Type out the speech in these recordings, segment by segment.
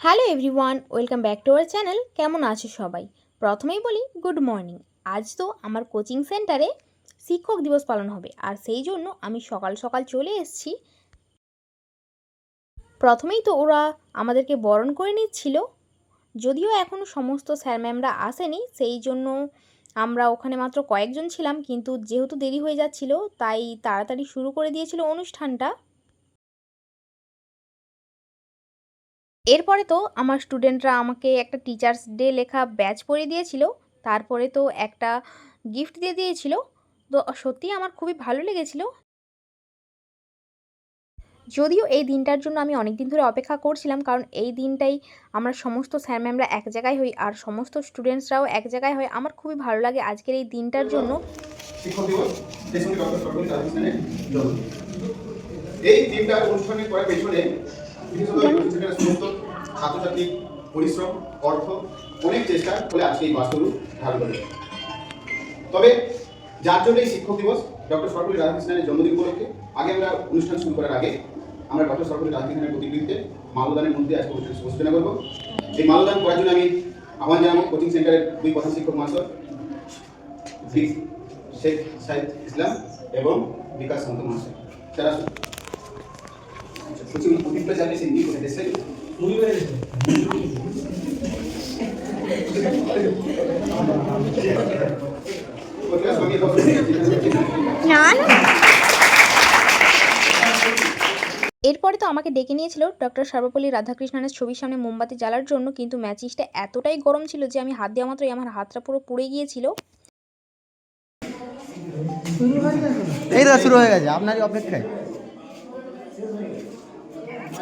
Hello everyone, welcome back to our channel. কেমন আছো সবাই? প্রথমেই বলি, গুড মর্নিং। আজ তো আমার কোচিং সেন্টারে শিক্ষক দিবস পালন হবে, আর সেই জন্য আমি সকাল সকাল চলে এসেছি। প্রথমেই তো ওরা আমাদেরকে বরণ করে নিচ্ছিল, যদিও এখনও সমস্ত স্যার ম্যামরা আসেনি, সেই জন্য আমরা ওখানে মাত্র কয়েকজন ছিলাম, কিন্তু যেহেতু দেরি হয়ে যাচ্ছিল, তাই তাড়াতাড়ি শুরু করে দিয়েছিল অনুষ্ঠানটা। এরপরে তো আমার স্টুডেন্টরা আমাকে একটা টিচার্স ডে লেখা ব্যাচ পরিয়ে দিয়েছিল তারপরে তো একটা গিফট দিয়ে দিয়েছিল তো সত্যিই আমার খুবই ভালো লেগেছিল যদিও এই দিনটার জন্য আমি অনেক দিন ধরে অপেক্ষা করছিলাম কারণ এই দিনটাই আমরা সমস্ত স্যার ম্যামরা এক জায়গায় হই আর সমস্ত স্টুডেন্টসরাও এক জায়গায় হয় আমার খুবই ভালো লাগে আজকের এই দিনটার জন্য এই দিনটা অনুষ্ঠানের করার পেছনে বিশেষত সমস্ত ছাত্রছাত্রী পরিশ্রম, অর্থ, অনেক চেষ্টা ফলে আজকে এই বাস্তব ধারণ করে তবে যার জন্য এই শিক্ষক দিবস, ডক্টর সরকারি রাধাকৃষ্ণনের জন্মদিন উপলক্ষে, আগে আমরা অনুষ্ঠান শুরু করার আগে আমরা ডক্টর সরকারি রাধাকৃষ্ণনের প্রতিকৃতিতে মালদানের মধ্যে আজকে অনুষ্ঠান সূচনা করব। এই মালদান করার জন্য আমি আহ্বান জানাব কোচিং সেন্টারের দুই প্রধান শিক্ষক মহাশয় শেখ সাইদ ইসলাম এবং বিকাশ সন্ত মহাশয় এরপরে তো আমাকে ডেকে নিয়েছিল ডক্টর সর্বপল্লী রাধাকৃষ্ণনের ছবির সামনে মোমবাতি জ্বালার জন্য কিন্তু ম্যাচিসটা এতটাই গরম ছিল যে আমি হাত দেওয়া মাত্রই আমার হাতটা পুরো পুড়ে গিয়েছিল। এই শুরু হয়ে গেছে। আপনারই অপেক্ষায়।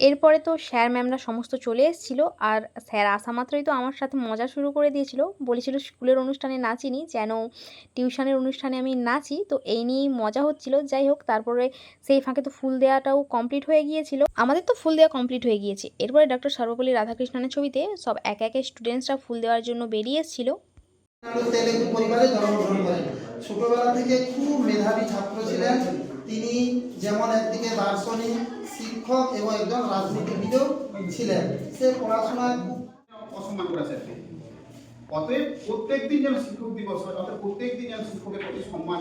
এরপরে তো স্যার ম্যামরা সমস্ত চলে এসেছিল আর স্যার আসা মাত্রই তো আমার সাথে মজা শুরু করে দিয়েছিল। বলেছিল স্কুলের অনুষ্ঠানে নাচিনি যেন টিউশনের অনুষ্ঠানে আমি নাচি তো এই নিয়েই মজা হচ্ছিল। যাই হোক, তারপরে সেই ফাঁকে তো ফুল দেওয়াটাও কমপ্লিট হয়ে গিয়েছিল। আমাদের তো ফুল দেওয়া কমপ্লিট হয়ে গিয়েছে। এরপরে ডক্টর সর্বপল্লী রাধাকৃষ্ণনের ছবিতে সব এক একে স্টুডেন্টসরা ফুল দেওয়ার জন্য বেরিয়ে এসেছিল। ছোটবেলা থেকে খুব মেধাবী ছাত্র ছিলেন। তিনি যেমন একদিকে দার্শনিক শিক্ষক এবং একজন রাজনীতিবিদও ছিলেন। সে পড়াশোনায় খুব অসম্মান করেছে অতএব প্রত্যেক দিন যেন শিক্ষক দিবস হয় অর্থাৎ প্রত্যেক দিন যেন শিক্ষকের প্রতি সম্মান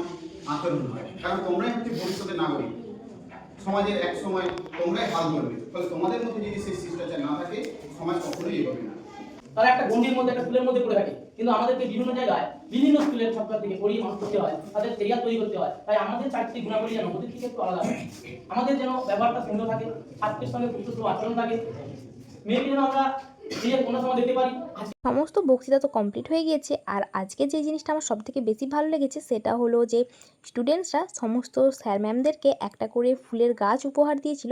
আচরণ হয়। কারণ তোমরাই হচ্ছে ভবিষ্যতে নাগরিক। সমাজের এক সময় তোমরাই হাল ধরবে। ফলে তোমাদের মধ্যে যদি সেই শিষ্টাচার না থাকে, সমাজ কখনোই এগোবে না। তারা একটা গন্ডির মধ্যে, একটা ফুলের মধ্যে পড়ে থাকে। কিন্তু আমাদেরকে বিভিন্ন জায়গায় বিভিন্ন স্কুলের ছাত্রছাত্রীকে পড়িয়ে মানুষ করতে হয়, তাদের কেরিয়ার তৈরি করতে হয়। তাই আমাদের চারটি গুণাবলী যেন ওদের থেকে একটু আলাদা আমাদের যেন ব্যবহারটা সুন্দর থাকে, ছাত্রের সঙ্গে প্রত্যক্ষ আচরণ থাকে। মেয়েকে যেন আমরা সমস্ত বক্তৃতা তো কমপ্লিট হয়ে গিয়েছে, আর আজকে যে জিনিসটা আমার সবথেকে বেশি ভালো লেগেছে সেটা হলো যে স্টুডেন্টসরা সমস্ত স্যার ম্যামদেরকে একটা করে ফুলের গাছ উপহার দিয়েছিল।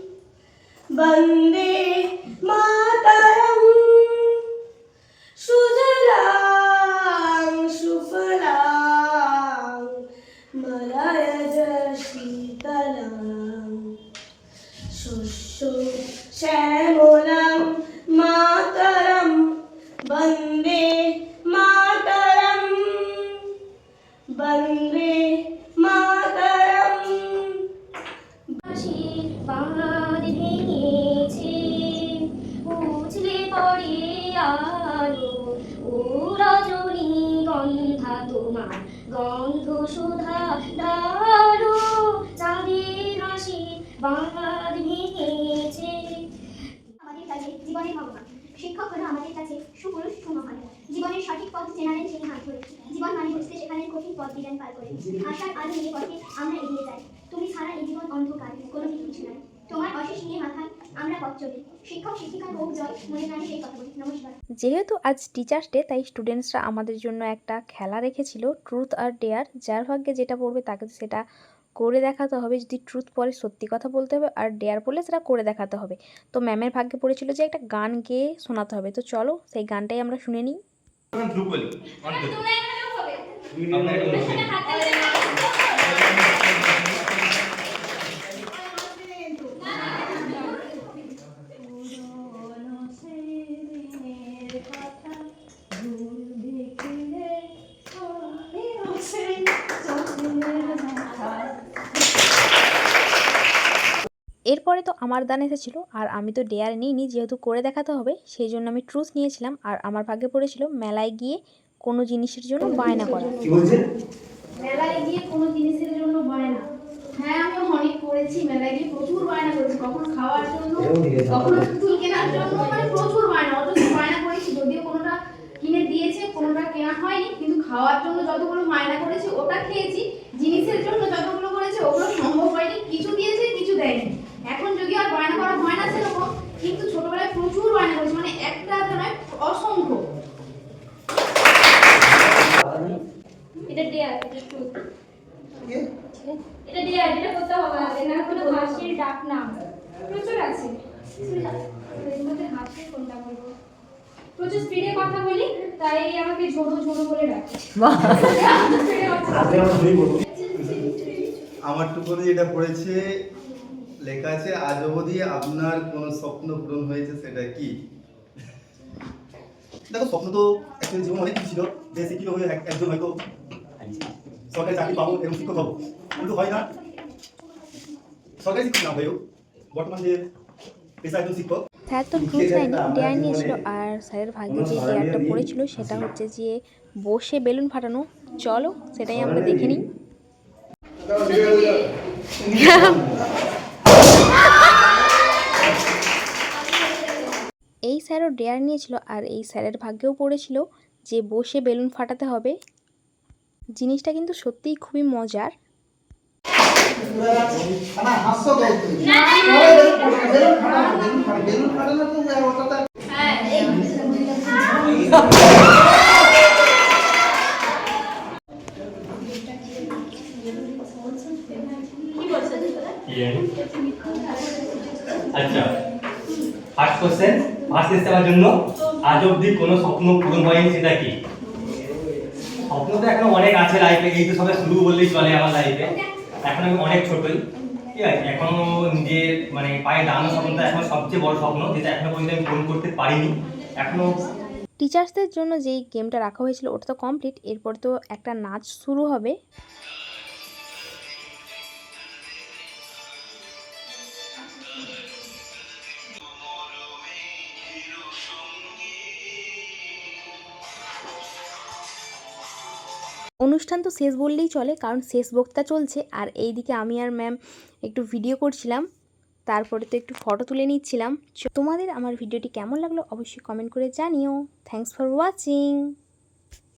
वंदे मातरम्। গন্ধ সুধা চাঁদের আশীর্বাদ ভেঙেছে আমাদের কাছে জীবনের ভগবান শিক্ষক হলো আমাদের কাছে সুপুরুষ সুমহান জীবনের সঠিক পথ চেনালেন সেই হাত ধরে। জীবন মানে বুঝতে সেখানে কঠিন পথ দিলেন পার করে। আশার আলো নিয়ে পথে আমরা এগিয়ে যাই। তুমি ছাড়া এই জীবন অন্ধকার, কোনো কিছু নয় তোমার অশেষ নিয়ে মাথায় আমরা পথ চলি। শিক্ষক শিক্ষিকার হোক মনে প্রাণে সেই কথা বলি নমস্কার। যেহেতু আজ টিচার্স ডে তাই স্টুডেন্টসরা আমাদের জন্য একটা খেলা রেখেছিল ট্রুথ আর ডেয়ার যার ভাগ্যে যেটা পড়বে তাকে সেটা করে দেখাতে হবে। যদি ট্রুথ পরে সত্যি কথা বলতে হবে আর ডেয়ার পড়লে সেটা করে দেখাতে হবে। তো ম্যামের ভাগ্যে পড়েছিল যে একটা গান গেয়ে শোনাতে হবে। তো চলো সেই গানটাই আমরা শুনে নিই ধ্রুপলি তোমরা এখানেও হবে আপনার এটা বলবেন। এখানে হাত তালি এরপরে তো আমার দান এসেছিল আর আমি তো ডেয়ার নিইনি যেহেতু করে দেখাতে হবে সেই জন্য আমি ট্রুথ নিয়েছিলাম আর আমার ভাগ্যে পড়েছিল মেলায় গিয়ে কোনো জিনিসের জন্য বায়না করা। মেলায় গিয়ে কোনো জিনিসের জন্য বায়না। হ্যাঁ আমি অনেক করেছি মেলায় গিয়ে প্রচুর বায়না করেছি কখনো খাওয়ার জন্য কখনো পুতুল কেনার জন্য মানে প্রচুর বায়না অথচ বায়না করেছি যদিও কোনোটা কিনে দিয়েছে কোনোটা কেনা হয়নি কিন্তু খাওয়ার জন্য যতগুলো বায়না করেছি ওটা খেয়েছি জিনিসের জন্য যতগুলো করেছে ওগুলো সম্ভব হয়নি কিছু দিয়েছে কিছু দেয়নি এখন যদি আর বায়না করা হয় না সেরকম কিন্তু ছোটবেলায় প্রচুর বায়না করেছি মানে একটা নয় অসংখ্য এটা ডেয়ার এটা ট্রুথ কে? এটা ডেয়ার এটা করতে হবে এটা কোনো হাসির ডাক নাম। প্রচুর আছে। এর কোনটা বলব? প্রচুর স্পিডে কথা বলি তাই আমাকে ঝোড়ো ঝোড়ো বলে ডাকে। Speed এ কথা বলি। আমার টুকুনি যেটা পড়েছে লেখা আছে আজ অবধি আপনার কোন স্বপ্ন পূরণ হয়েছে সেটা কি? দেখো স্বপ্ন তো অ্যাকচুয়ালি জীবন অনেক কিছু ছিল। যে শিক্ষিত হয়ে এক- একজন হয়তো সরকারি চাকরি পাবো এবং শিক্ষক হব। কিন্তু হয় না। সরকারি শিক্ষক না হয়েও বর্তমান যে পেশা একজন শিক্ষক। স্যার তো ট্রুথ নেয়নি ডেয়ার নিয়েছিল আর স্যারের ভাগ্যে যে ডেয়ারটা পড়েছিল সেটা হচ্ছে যে বসে বেলুন ফাটানো। চলো সেটাই আমরা দেখে নিই। এই স্যারও ডেয়ার নিয়েছিল আর এই স্যারের ভাগ্যেও পড়েছিল যে বসে বেলুন ফাটাতে হবে। জিনিসটা কিন্তু সত্যিই খুবই মজার। আচ্ছা ফার্স্ট কোশ্চেন ফার্স্ট এসছে জন্য আজ অবধি কোনো স্বপ্ন পূরণ হয়নি, সেটা কি? স্বপ্ন তো এখনও অনেক আছে লাইফে এই তো সবে শুরু বললেই চলে আমার লাইফে এখন আমি অনেক ছোটই, ঠিক আছে? এখনও নিজের মানে পায়ে দাঁড়ানোর স্বপ্নটা এখন সবচেয়ে বড় স্বপ্ন, যেটা এখনও পর্যন্ত আমি পূরণ করতে পারিনি। এখনও টিচার্সদের জন্য যেই গেমটা রাখা হয়েছিল, ওটা তো কমপ্লিট এরপর তো একটা নাচ শুরু হবে। অনুষ্ঠান তো শেষ বললেই চলে, কারণ শেষ বক্তা চলছে। আর এই দিকে আমি আর ম্যাম একটু ভিডিও করছিলাম, তারপরে তো একটু ফটো তুলে নিচ্ছিলাম। তোমাদের আমার ভিডিওটি কেমন লাগল অবশ্যই কমেন্ট করে জানিও। Thanks for watching